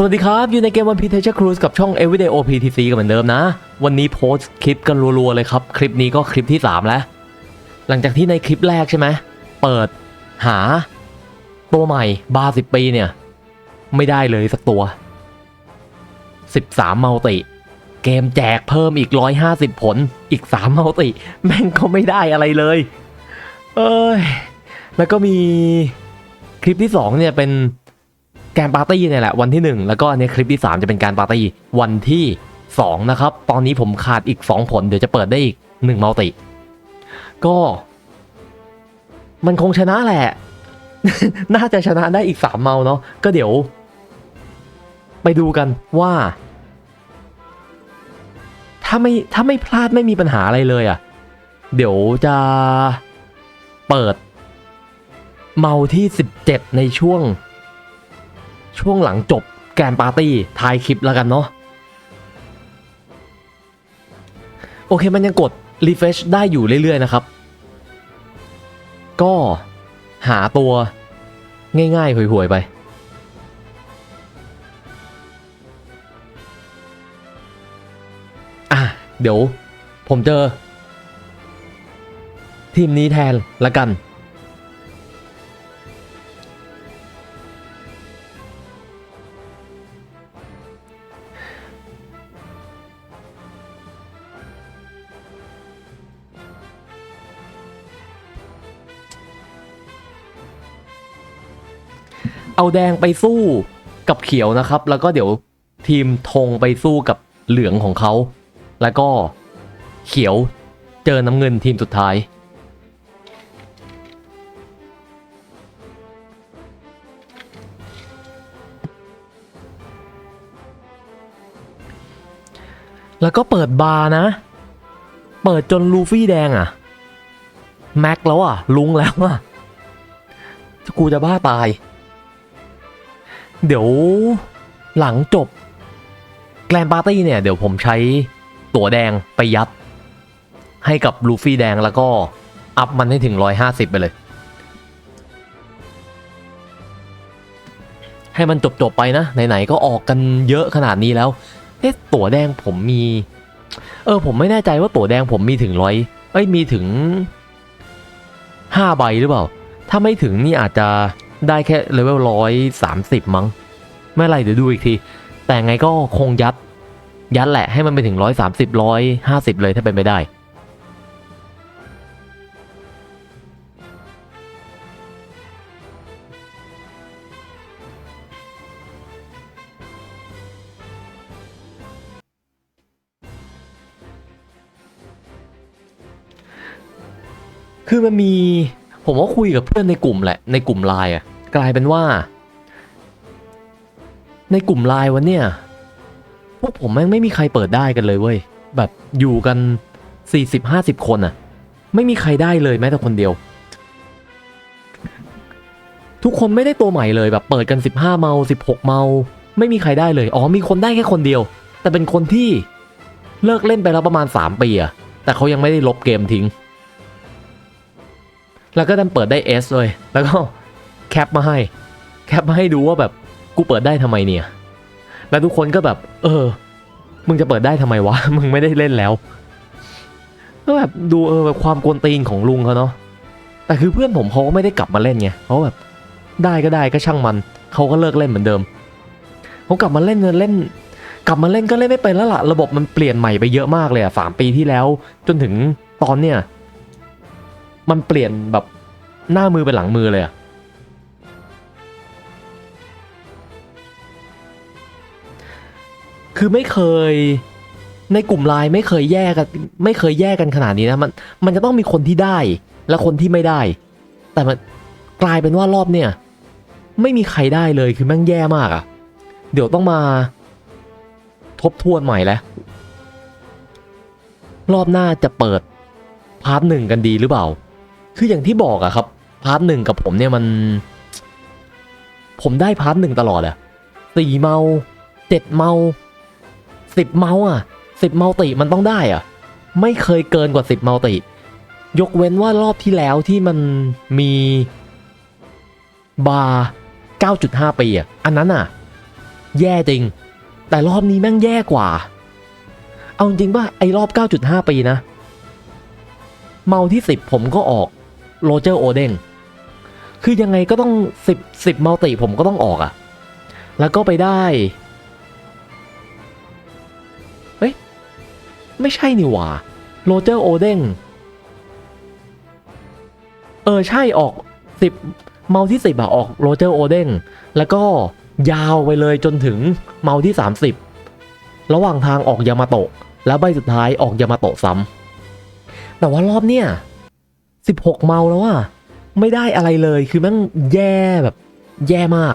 สวัสดีครับ อยู่ในเกมวันพีเทชครูสกับช่อง Everyday OPTC กันเหมือนเดิมนะ วันนี้โพสต์คลิปกันรัวๆเลยครับ คลิปนี้ก็คลิปที่ 3 แล้ว หลังจากที่ในคลิปแรกใช่ไหม เปิดหา ตัวใหม่บาสิบปีเนี่ย ไม่ได้เลยสักตัว 13มัลติ เกมแจกเพิ่มอีก 150 ผลอีก3มัลติ แม่งก็ไม่ได้อะไรเลย เอ้ย แล้วก็มีคลิปที่ 2 เนี่ยเป็น แกนปาร์ตี้เนี่ยแหละวันที่ 1 แล้วก็อันนี้คลิปที่ 3 จะเป็นการปาร์ตี้วันที่ 2 นะครับ ตอนนี้ผมขาดอีก 2 ผล เดี๋ยวจะเปิดได้อีก1มัลติก็ มันคงชนะแหละ น่าจะชนะได้อีก 3 เมาเนาะก็เดี๋ยว ไปดูกันว่า ถ้าไม่ถ้าไม่พลาดไม่มีปัญหาอะไรเลยอะ่ะ เดี๋ยวจะเปิดเมาที่ 17 ในช่วง ช่วงหลังจบแกนปาร์ตี้ทายคลิปแล้วกันเนาะโอเคมันยังกด refresh ได้อยู่เรื่อย ๆ นะครับ ก็หาตัวง่ายๆห่วยๆไป อะ เดี๋ยวผมเจอ ทีมนี้แทนละกัน เอาแดงไปสู้กับเขียวนะครับ แล้วก็เดี๋ยวทีมธงไปสู้กับเหลืองของเขา แล้วก็เขียวเจอน้ำเงินทีมสุดท้าย แล้วก็เปิดบาร์นะ เปิดจนลูฟี่แดงอะ่ะ แม็กแล้วอะ ลุงแล้วอะ่ะ กูจะบ้าตาย เดี๋ยวหลังจบแกลนปาร์ตี้เนี่ยเดี๋ยวผมใช้ตั๋วแดงไปยัด ให้กับลูฟี่แดงแล้วก็ อัพมันให้ถึง 150 ไปเลย ให้มันจบ ๆ ไปนะ ไหน ๆ ก็ออกกันเยอะขนาดนี้แล้วเอ๊ะตั๋วแดงผมมี เออ ผมไม่แน่ใจว่าตั๋วแดงผมมีถึงร้อยเอ้ยมีถึง5ใบหรือเปล่า ถ้าไม่ถึงนี่อาจจะ ได้แค่เลเวลร้อยสามสิบมั้ง ไม่ไรเดี๋ยวดูอีกที แต่ไงก็คงยัด ยัดแหละให้มันไปถึงร้อยสามสิบร้อยห้าสิบเลยถ้าเป็นไปได้คือมันมี ผมก็คุยกับเพื่อนในกลุ่มแหละ ในกลุ่มไลน์อะกลายเป็นว่า ในกลุ่มไลน์วันเนี่ยพวกผมแม่งไม่มีใครเปิดได้กันเลยเว้ย แบบอยู่กัน40-50 คนอะไม่มีใครได้เลยแม้แต่คนเดียว ทุกคนไม่ได้ตัวใหม่เลยแบบเปิดกัน 15 เมา 16 เมา ไม่มีใครได้เลย อ๋อมีคนได้แค่คนเดียว แต่เป็นคนที่เลิกเล่นไปแล้วประมาณ 3 ปีอะแต่เขายังไม่ได้ลบเกมทิ้ง แล้วก็ดันเปิดได้ S เลย แล้วก็แคปมาให้ แคปมาให้ดูว่าแบบกูเปิดได้ทำไมเนี่ย แล้วทุกคนก็แบบ เออ มึงจะเปิดได้ทำไมวะ มึงไม่ได้เล่นแล้วก็แบบดูเออแบบความกวนตีนของลุงเขาเนาะ แต่คือเพื่อนผมเขาก็ไม่ได้กลับมาเล่นไงเขาแบบได้ก็ได้ก็ช่างมัน เขาก็เลิกเล่นเหมือนเดิมเขากลับมาเล่นเล่น กลับมาเล่นก็เล่นไม่เป็นแล้วล่ะ ระบบมันเปลี่ยนใหม่ไปเยอะมากเลยอะสามปีที่แล้ว จนถึงตอนเนี้ย มันเปลี่ยนแบบหน้ามือเป็นหลังมือเลยอะคือไม่เคยในกลุ่มไลน์ไม่เคยแยกกันไม่เคยแยกกันขนาดนี้นะมันมันจะต้องมีคนที่ได้และคนที่ไม่ได้ แต่มันกลายเป็นว่ารอบเนี่ย ไม่มีใครได้เลยคือแม่งแย่มากอะเดี๋ยวต้องมา ทบทวนใหม่แล้ว รอบหน้าจะเปิดพาร์ทหนึ่งกันดีหรือเปล่า คืออย่างที่บอกอะครับพาร์ทหนึ่งกับผมเนี่ยมัน ผมได้พาร์ทหนึ่งตลอดอะสี่เมาเจ็ดเมาสิบเมาอะสิบเมาติมันต้องได้อะไม่เคยเกินกว่าสิบเมาติ ยกเว้นว่ารอบที่แล้วที่มันมีบาร์9.5 ปีอะอันนั้นอะแย่จริง แต่รอบนี้แม่งแย่กว่า เอาจริงป่ะ ไอ้รอบ 9.5 ปีนะ เมาที่ 10 ผมก็ออก โรเจอร์โอเดงคือยังไงก็ต้อง 10 10เมาติผมก็ต้องออกอะ่ะแล้วก็ไปได้เฮ้ยไม่ใช่นี่หว่าโรเจอร์โอเดงเออใช่ออก 10 เมาที่10อะออกโรเจอร์โอเดงแล้วก็ยาวไปเลยจนถึงเมาที่ 30 ระหว่างทางออกยามาโตะ แล้วใบสุดท้ายออกยามาโตะซ้ำแต่ว่ารอบเนี้ย 16 เมาแล้วอะไม่ได้อะไรเลยคือแม่งแย่แบบ แย่มาก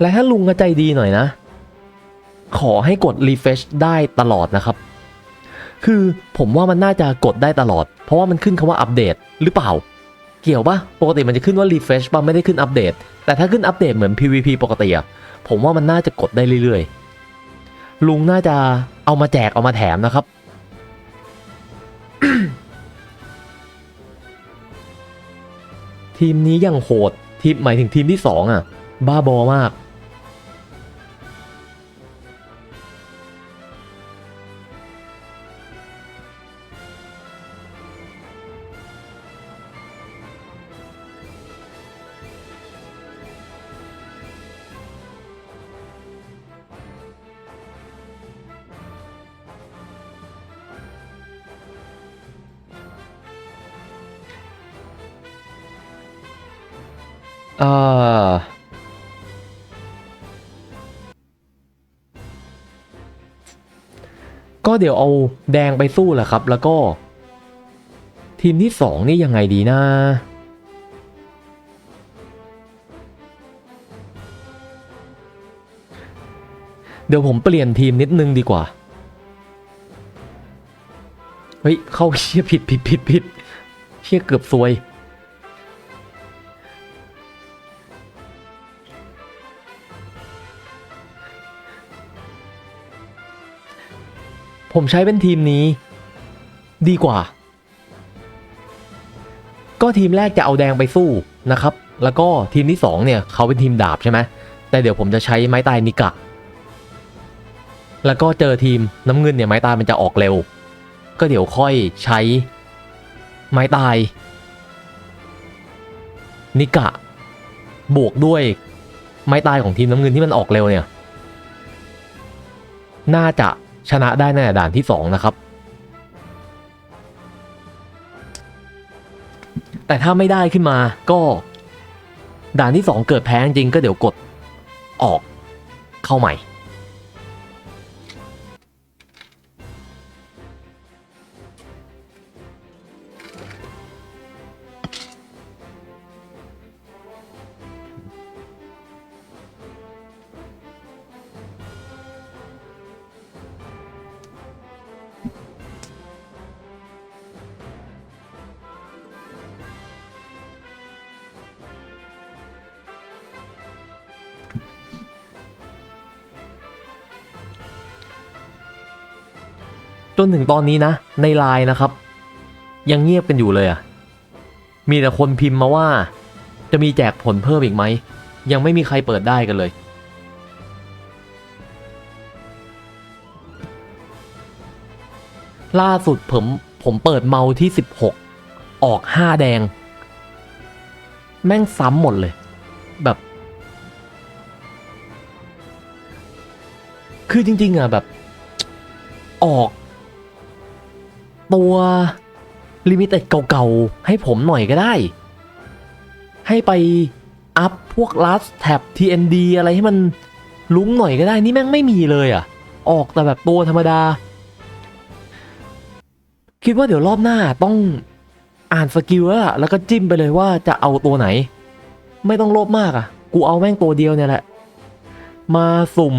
และถ้าลุงก็ใจดีหน่อยนะ ขอให้กด refresh ได้ตลอดนะครับ คือผมว่ามันน่าจะกดได้ตลอด เพราะว่ามันขึ้นคำว่าอัปเดตหรือเปล่า กี่ยวปะปกติมันจะขึ้นว่า refresh ปะไม่ได้ขึ้นอัปเดต แต่ถ้าขึ้นอัปเดตเหมือน PVP ปกติอะผมว่ามันน่าจะกดได้เรื่อยๆ ลุงน่าจะเอามาแจกเอามาแถมนะครับ ทีมนี้ยังโหดทีมหมายถึงทีมที่สองอะบ้าบอมาก เดี๋ยวเอาแดงไปสู้แหละครับ แล้วก็ ทีมที่สองนี่ยังไงดีนะเดี๋ยวผมเปลี่ยนทีมนิดนึงดีกว่า เฮ้ย เข้าเชี่ยผิดผิดผิดผิดเชี่ยเกือบซวย ผมใช้เป็นทีมนี้ ดีกว่า ก็ทีมแรกจะเอาแดงไปสู้นะครับ แล้วก็ทีมที่ 2 เนี่ยเขาเป็นทีมดาบใช่ไหมแต่เดี๋ยวผมจะใช้ไม้ตายนิกะ แล้วก็เจอทีมน้ำเงินเนี่ยไม้ตายมันจะออกเร็ว ก็เดี๋ยวค่อยใช้ไม้ตาย นิกะ บวกด้วยไม้ตายของทีมน้ำเงินที่มันออกเร็วเนี่ย น่าจะ ชนะได้ในด่านที่ 2 นะครับ แต่ถ้าไม่ได้ขึ้นมาก็ ด่านที่ 2 เกิดแพ้จริงก็เดี๋ยวกดออกเข้าใหม่ จนถึงตอนนี้นะ ในไลน์นะครับ ยังเงียบกันอยู่เลยอะ่ะมีแต่คนพิมพ์มาว่า จะมีแจกผลเพิ่มอีกไหม ยังไม่มีใครเปิดได้กันเลย ล่าสุดผมผมเปิดเมาที่ 16 ออก 5 แดง แม่งซ้ำหมดเลย แบบ คือจริง ๆ อะแบบ ออก ตัวลิมิเต็ดเก่าๆ ให้ผมหน่อยก็ได้ ให้ไปอัพพวก last tab TND อะไรให้มันลุ้งหน่อยก็ได้ นี่แม่งไม่มีเลยอะ ออกแต่แบบตัวธรรมดา คิดว่าเดี๋ยวรอบหน้าต้องอ่านสกิลแล้วล่ะ แล้วก็จิ้มไปเลยว่าจะเอาตัวไหน ไม่ต้องโลภมากอะ กูเอาแม่งตัวเดียวเนี่ยแหละ มาสุ่ม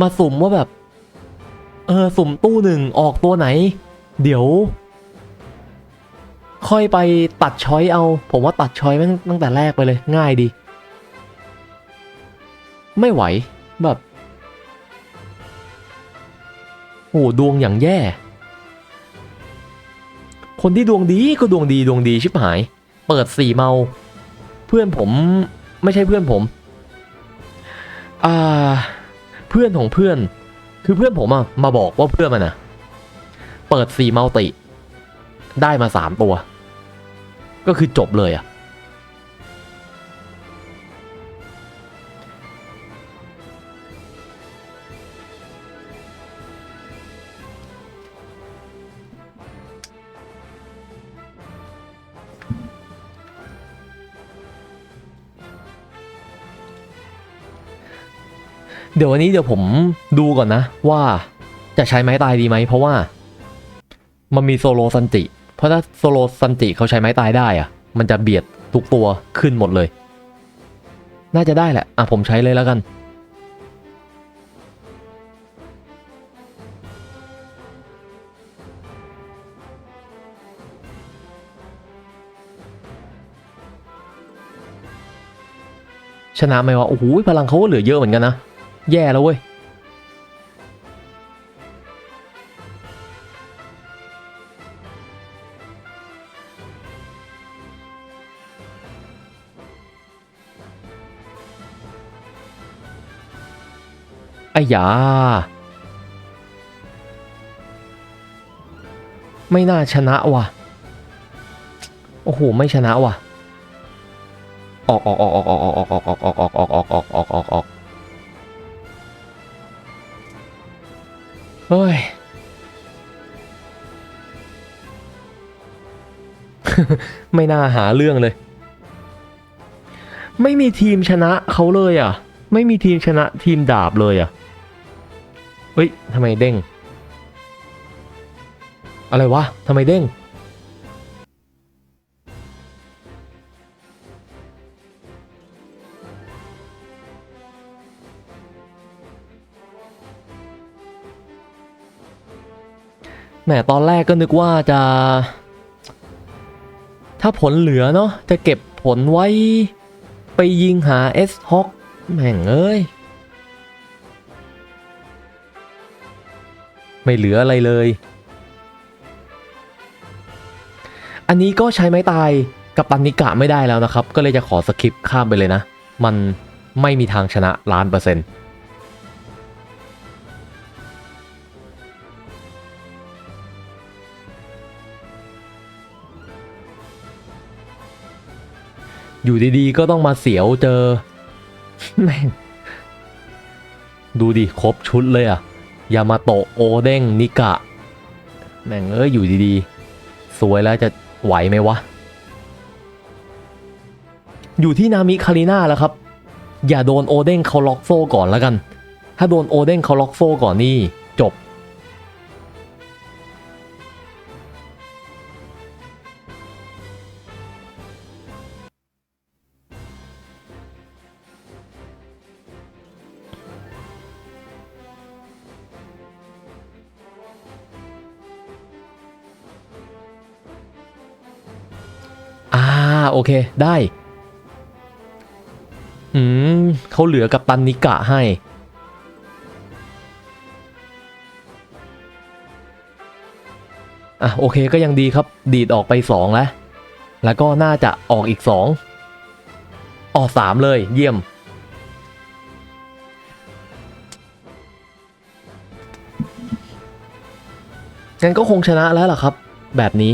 มาสุ่มว่าแบบ เออสุ่มตู้หนึ่งออกตัวไหน เดี๋ยว ค่อยไปตัดช้อยเอา ผมว่าตัดช้อยแม่งตั้งแต่แรกไปเลยง่ายดี ไม่ไหวแบบโอ้ดวงอย่างแย่ คนที่ดวงดีก็ดวงดีดวงดีชิบหาย เปิดสี่เมา เพื่อนผมไม่ใช่เพื่อนผม อ่า เพื่อนของเพื่อน คือเพื่อนผมอะมาบอกว่าเพื่อนมันอะเปิดสี่เมาติ ได้มาสามตัว ก็คือจบเลยอะ เดี๋ยววันนี้เดี๋ยวผมดูก่อนนะ ว่าจะใช้ไม้ตายดีไหมเพราะว่า มันมีโซโลซันจิ เพราะถ้าโซโลซันจิเขาใช้ไม้ตายได้อะมันจะเบียดทุกตัวขึ้นหมดเลย น่าจะได้แหละ อะผมใช้เลยแล้วกัน ชนะไหมวะโอ้โหพลังเขาก็เหลือเยอะเหมือนกันนะ แย่แล้วเว้ย ไอ้ยา ไม่น่าชนะว่ะ โอ้โห ไม่ชนะว่ะ ออกออกออกออกออกออกออกออกออกออกออกออกออก ฮ้ย ไม่น่าหาเรื่องเลย ไม่มีทีมชนะเขาเลยอะ ไม่มีทีมชนะทีมดาบเลยอะ เฮ้ยทำไมเด้ง อะไรวะทำไมเด้ง แหมตอนแรกก็นึกว่าจะ ถ้าผลเหลือเนาะจะเก็บผลไว้ ไปยิงหา S h o c แม่งเอ้ย ไม่เหลืออะไรเลย อันนี้ก็ใช้ไม้ตายกับตันนิกะไม่ได้แล้วนะครับ ก็เลยจะขอสคิปข้ามไปเลยนะ มันไม่มีทางชนะล้านเปอร์เซ็นต์ อยู่ดีๆ ก็ต้องมาเสียวเจอแม่งดูดิครบชุดเลยอะยามาโตะโอเด้งนิกะ แม่งเอ้ยอยู่ดีๆ สวยแล้วจะไหวไหมวะ อยู่ที่นามิคาริน่าแล้วครับ อย่าโดนโอเด้งเขาล็อกโซ่ก่อนแล้วกัน ถ้าโดนโอเด้งเขาล็อกโซ่ก่อนนี่ โอเคได้ อืมเขาเหลือกับตันนิกะให้ อะโอเคก็ยังดีครับ ดีดออกไป 2 แล้ว แล้วก็น่าจะออกอีก 2ออก3เลยเยี่ยม งั้นก็คงชนะแล้วล่ะครับ แบบนี้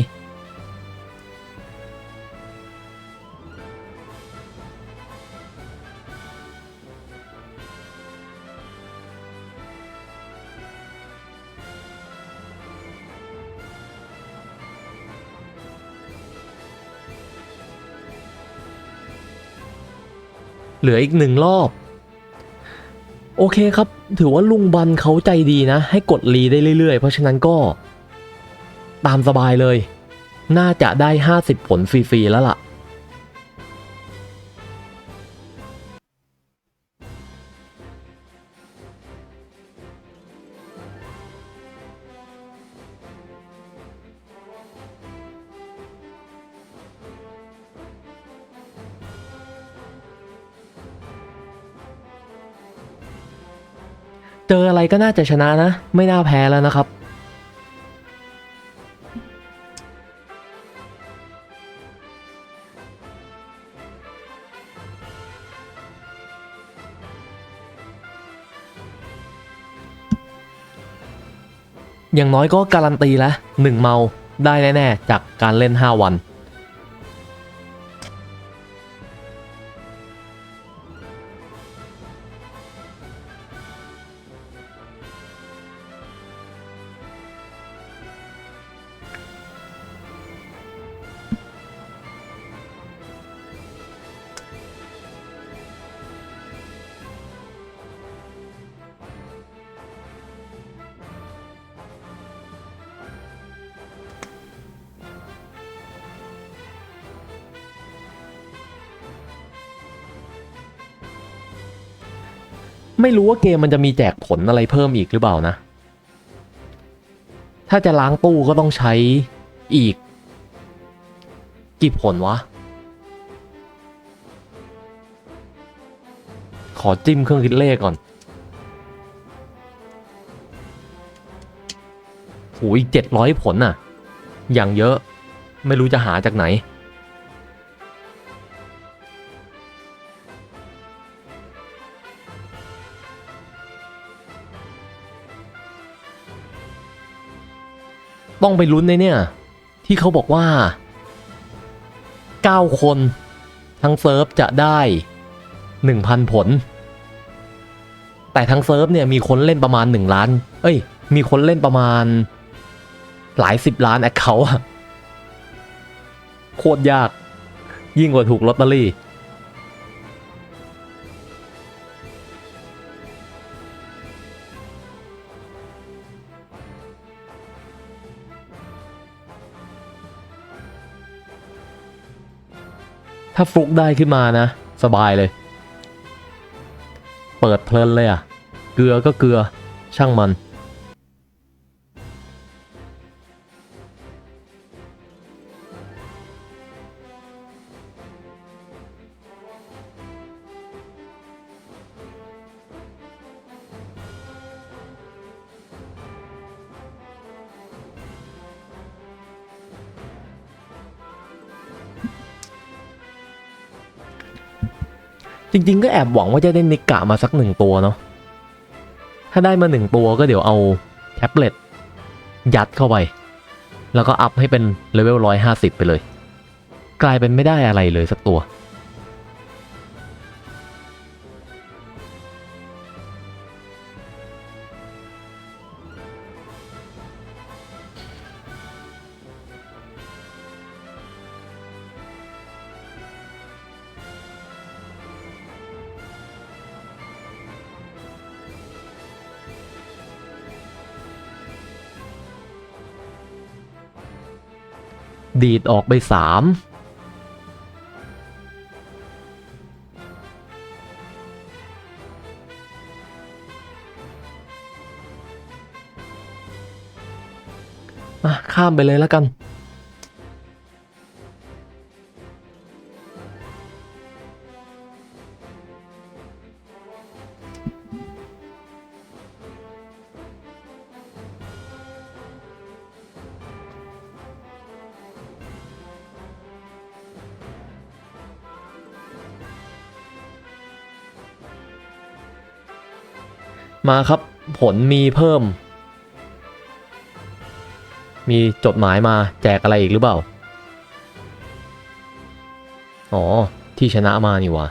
ลืออีกหนึ่งรอบ โอเคครับ ถือว่าลุงบันเขาใจดีนะ ให้กดรีได้เรื่อยๆ เพราะฉะนั้นก็ ตามสบายเลย น่าจะได้ 50 ผลฟรีๆแล้วล่ะ เจออะไรก็น่าจะชนะนะ ไม่น่าแพ้แล้วนะครับ อย่างน้อยก็การันตีแล้วหนึ่งเมาได้แน่ ๆ จากการเล่น 5 วัน ไม่รู้ว่าเกมมันจะมีแจกผลอะไรเพิ่มอีกหรือเปล่านะ ถ้าจะล้างตู้ก็ต้องใช้อีก กี่ผลวะ ขอจิ้มเครื่องคิดเลขก่อนโหอีกเจ็ดร้อยผลน่ะ อย่างเยอะ ไม่รู้จะหาจากไหน ต้องไปลุ้นในเนี่ย ที่เขาบอกว่า 9 คนทั้งเซิร์ฟจะได้ 1,000 ผล แต่ทั้งเซิร์ฟเนี่ยมีคนเล่นประมาณ 1 ล้าน เอ้ย มีคนเล่นประมาณหลายสิบล้านแอคเคาท์อะโคตรยาก ยิ่งกว่าถูกลอตเตอรี่ ถ้าฟลุกได้ขึ้นมานะ สบายเลย เปิดเพลินเลยอะ เกลือก็เกลือช่างมัน ริงๆก็แอบหวังว่าจะได้นิกกะมาสักหนึ่งตัวเนาะถ้าได้มาหนึ่งตัวก็เดี๋ยวเอาแท็บเล็ตยัดเข้าไป แล้วก็อัพให้เป็นเลเวลร้อยห้าสิบไปเลย กลายเป็นไม่ได้อะไรเลยสักตัว ดีดออกไปสามข้ามไปเลยแล้วกัน มาครับผลมีเพิ่ม มีจดหมายมาแจกอะไรอีกหรือเปล่า อ๋อ ที่ชนะมานี่วะ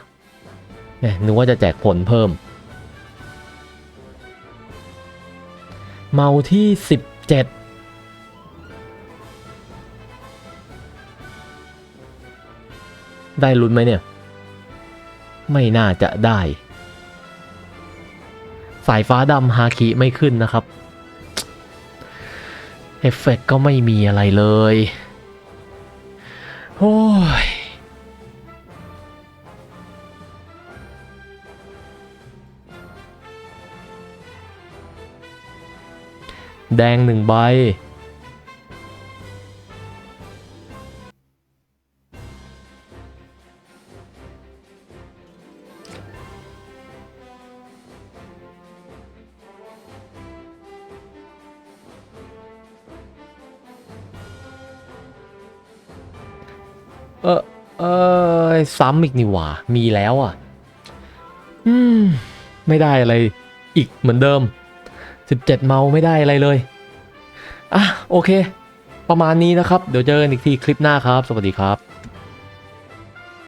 เนี่ยนึกว่าจะแจกผลเพิ่ม เมาที่สิบเจ็ดได้ลุ้นไหมเนี่ย ไม่น่าจะได้ สายฟ้าดำฮาคิไม่ขึ้นนะครับ เอฟเฟกต์ก็ไม่มีอะไรเลยโอ้ยแดงหนึ่งใบ ซ้ำอีกนี่หว่า มีแล้วอะ อืม ไม่ได้อะไร อีกเหมือนเดิม 17 เมาไม่ได้อะไรเลย อะ โอเค ประมาณนี้นะครับ เดี๋ยวเจอกันอีกทีคลิปหน้าครับ สวัสดีครับ